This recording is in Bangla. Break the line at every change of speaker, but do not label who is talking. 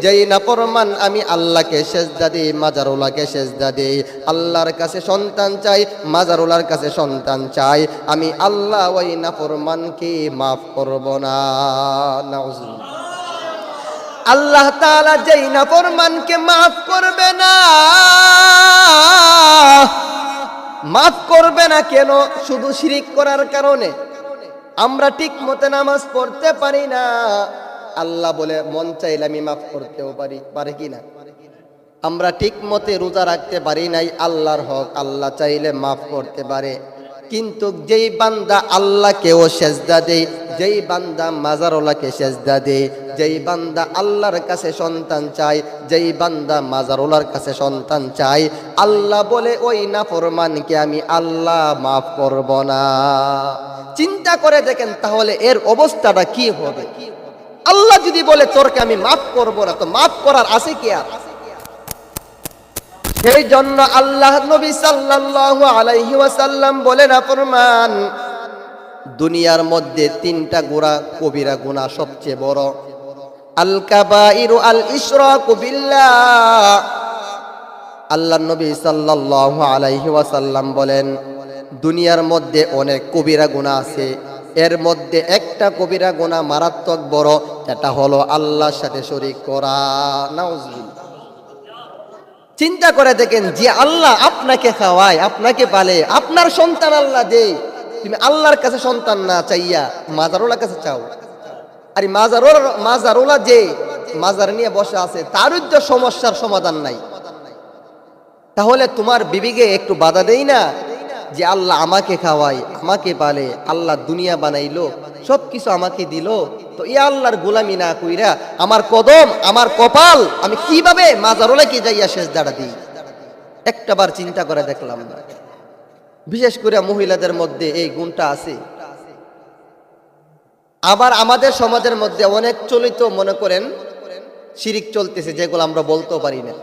যেই নাফরমান আমি আল্লাহকে সেজদা দিই মাজারুলাকে সেজদা দিই। আল্লাহর কাছে সন্তান চাই মাজারুলার কাছে সন্তান চাই। আমি আল্লাহ ওই নাফরমানকে মাফ করব না। আল্লাহ তাআলা যেই নাফরমানকে মাফ করবে না। মাফ করবে না কেন? শুধু শিরিক করার কারণে। আমরা ঠিক মতে নামাজ পড়তে পারি না। আল্লাহ বলে, মন চাইলে আমি মাফ করতেও পারি, পারে কি না? আমরা ঠিক মতে রোজা রাখতে পারি নাই, আল্লাহর হক, আল্লাহ চাইলে মাফ করতে পারে। কিন্তু যেই বান্দা আল্লাহকেও সেজদা দেয়, যেই বান্দা মাজারওয়ালাকে সেজদা দেয়, যেই বান্দা আল্লাহর কাছে সন্তান চায়, যেই বান্দা মাজারওয়ালার কাছে সন্তান চায়, আল্লাহ বলে, ওই নাফরমানকে আমি আল্লাহ মাফ করব না। চিন্তা করে দেখেন তাহলে এর অবস্থাটা কি হবে? আল্লাহ যদি বলে, তোরকে আমি মাফ করব না, তো মাফ করার আছে কি আর? সেই জন্য আল্লাহ নবী সাল্লাল্লাহু আলাইহি ওয়াসাল্লাম বলেন ফরমান দুনিয়ার মধ্যে তিনটা গোড়া কবিরা গুনাহ সবচেয়ে বড়। আল কাবাইরু আল ইশরাকু আল্লাহ নবী সাল্লাল্লাহু আলাইহি ওয়াসাল্লাম বলেন, দুনিয়ার মধ্যে অনেক কবিরা গুনাহ আছে এর মধ্যে একটা কবিরা গুনাহ মারাত্মক বড়, এটা হলো আল্লাহর সাথে শরীক করা। চিন্তা করে দেখেন যে আল্লাহ আপনাকে খাওয়ায়, আপনাকে পালে, আপনার সন্তান আল্লাহ দেয়। তুমি আল্লাহর কাছে সন্তান না চাইয়া মাজারোলার কাছে চাও। আর এই মাজারোলা মাজারোলা যে মাজার নিয়ে বসে আছে তারই তো সমস্যার সমাধান নাই। তাহলে তোমার বিবিকে একটু বাধা দেই না? যে আল্লাহ আমাকে খাওয়াই আমাকে পালে, আল্লাহ দুনিয়া বানাইলো সব কিছু আমাকে দিল, তো এ আল্লাহর গোলামি না কইরা আমার কদম, আমার কপাল, আমি কীভাবে মাজারোলাকে যাইয়া শেষ দাঁড়া দিই? একটাবার চিন্তা করে দেখলাম না বিশেষ করে মহিলাদের মধ্যে এই গুণটা আছে। আবার আমাদের সমাজের মধ্যে অনেক চলিত মনে করেন, শিরিক চলতেছে যেগুলো আমরা বলতেও পারি না।